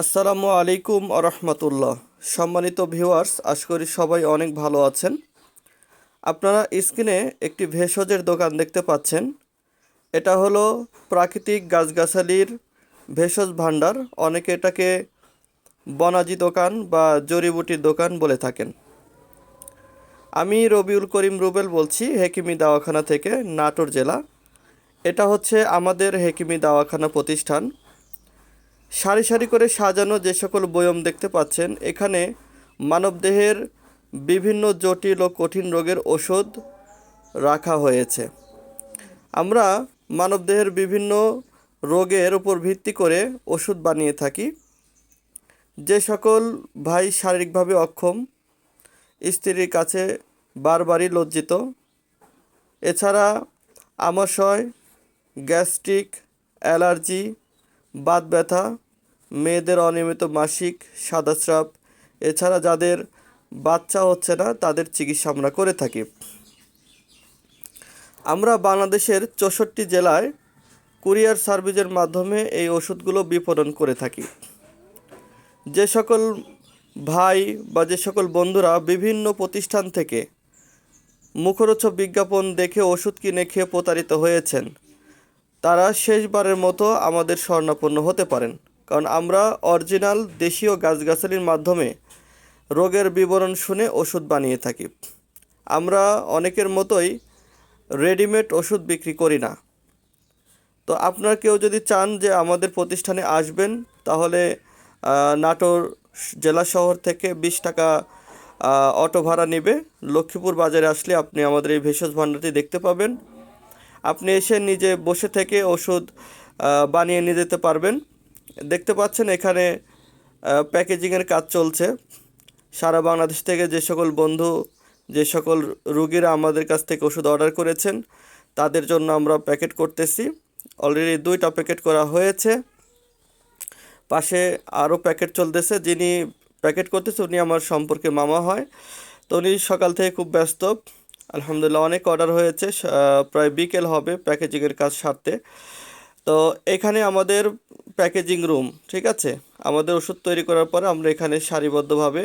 আসসালামু আলাইকুম আরহামতুল্লাহ সম্মানিত ভিউয়ার্স, আশা করি সবাই অনেক ভালো আছেন। আপনারা স্ক্রিনে একটি ভেষজের দোকান দেখতে পাচ্ছেন। এটা হলো প্রাকৃতিক গাছগাছালির ভেষজ ভাণ্ডার। অনেকে এটাকে বনাজি দোকান বা জড়িবুটির দোকান বলে থাকেন। আমি রবিউল করিম রুবেল বলছি, হেকিমি দাওয়াখানা থেকে নাটোর জেলা। এটা হচ্ছে আমাদের হেকিমি দাওয়াখানা প্রতিষ্ঠান। সারি সারি করে সাজানো যে সকল বয়ম দেখতে পাচ্ছেন, এখানে মানবদেহের বিভিন্ন জটিল ও কঠিন রোগের ওষুধ রাখা হয়েছে। আমরা মানবদেহের বিভিন্ন রোগের উপর ভিত্তি করে ওষুধ বানিয়ে থাকি। যে সকল ভাই শারীরিকভাবে অক্ষম, স্ত্রীর কাছে বারবারই লজ্জিত। এছাড়া আমাশয়, গ্যাস্ট্রিক, অ্যালার্জি, বাত ব্যথা মেয়েদের অনিয়মিত মাসিক সাদাস্রাব, এছাড়া যাদের বাচ্চা হচ্ছে না, তাদের চিকিৎসা আমরা করে থাকি। আমরা বাংলাদেশের চৌষট্টি জেলায় কুরিয়ার সার্ভিসের মাধ্যমে এই ওষুধগুলো বিপণন করে থাকি। যে সকল ভাই বা যে সকল বন্ধুরা বিভিন্ন প্রতিষ্ঠান থেকে মুখরোচক বিজ্ঞাপন দেখে ওষুধ কিনে খেয়ে প্রতারিত হয়েছেন, তারা শেষবারের মতো আমাদের স্বর্ণাপন্ন হতে পারেন। কারণ আমরা অরিজিনাল দেশীয় গাছগাছালির মাধ্যমে রোগের বিবরণ শুনে ওষুধ বানিয়ে থাকি। আমরা অনেকের মতোই রেডিমেড ওষুধ বিক্রি করি না। তো আপনার কেউ যদি চান যে আমাদের প্রতিষ্ঠানে আসবেন, তাহলে নাটোর জেলা শহর থেকে বিশ টাকা অটো ভাড়া নেবে। লক্ষ্মীপুর বাজারে আসলে আপনি আমাদের এই ভেষজ ভাণ্ডারটি দেখতে পাবেন। আপনি এসে নিজে বসে থেকে ওষুধ বানিয়ে নিয়ে যেতে পারবেন। দেখতে পাচ্ছেন এখানে প্যাকেজিংয়ের কাজ চলছে। সারা বাংলাদেশ থেকে যে সকল বন্ধু, যে সকল রুগীরা আমাদের কাছ থেকে ওষুধ অর্ডার করেছেন, তাদের জন্য আমরা প্যাকেট করতেছি। অলরেডি দুইটা প্যাকেট করা হয়েছে। পাশে আরও প্যাকেট চলতেছে। যিনি প্যাকেট করতেছে, উনি আমার সম্পর্কে মামা হয়। তো উনি সকাল থেকে খুব ব্যস্ত। আলহামদুলিল্লাহ অনেক অর্ডার হয়েছে। প্রায় বিকেল হবে প্যাকেজিংয়ের কাজ সারতে। তো এখানে আমাদের প্যাকেজিং রুম ঠিক আছে? আমাদের ওষুধ তৈরি করার পরে আমরা এখানে সারিবদ্ধভাবে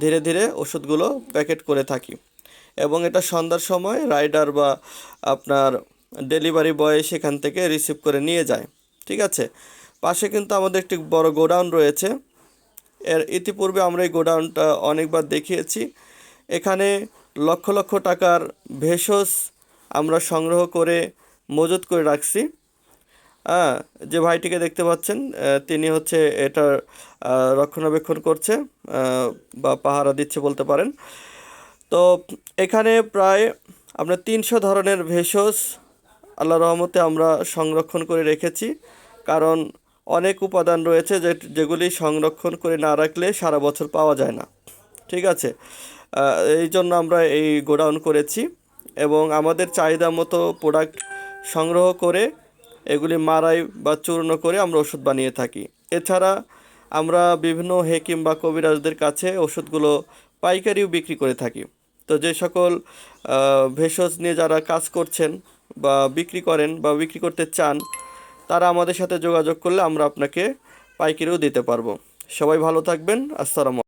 ধীরে ধীরে ওষুধগুলো প্যাকেট করে থাকি। এবং এটা সন্ধ্যার সময় রাইডার বা আপনার ডেলিভারি বয় সেখান থেকে রিসিভ করে নিয়ে যায়, ঠিক আছে? পাশে কিন্তু আমাদের একটি বড় গোডাউন রয়েছে। এর ইতিপূর্বে আমরা এই গোডাউনটা অনেকবার দেখিয়েছি। এখানে লক্ষ লক্ষ টাকার ভেষজ আমরা সংগ্রহ করে মজুত করে রাখছি। হ্যাঁ যে ভাইটিকে দেখতে পাচ্ছেন তিনি হচ্ছে এটার রক্ষণাবেক্ষণ করছে বা পাহারা দিচ্ছে বলতে পারেন। তো এখানে প্রায় আমরা তিনশো ধরনের ভেষজ আল্লাহ রহমতে আমরা সংরক্ষণ করে রেখেছি, কারণ অনেক উপাদান রয়েছে যে, যেগুলি সংরক্ষণ করে না রাখলে সারা বছর পাওয়া যায় না। ঠিক আছে? এই জন্য আমরা এই গোডাউন করেছি এবং আমাদের চাহিদা মতো প্রোডাক্ট সংগ্রহ করে এগুলি মারাই বা চূর্ণ করে আমরা ওষুধ বানিয়ে থাকি। এছাড়া আমরা বিভিন্ন হেকিম বা কবিরাজদের কাছে ওষুধগুলো পাইকারিও বিক্রি করে থাকি। তো যে সকল ভেষজ নিয়ে যারা কাজ করছেন বা বিক্রি করেন বা বিক্রি করতে চান, তারা আমাদের সাথে যোগাযোগ করলে আমরা আপনাকে পাইকারিও দিতে পারব। সবাই ভালো থাকবেন। আসসালামু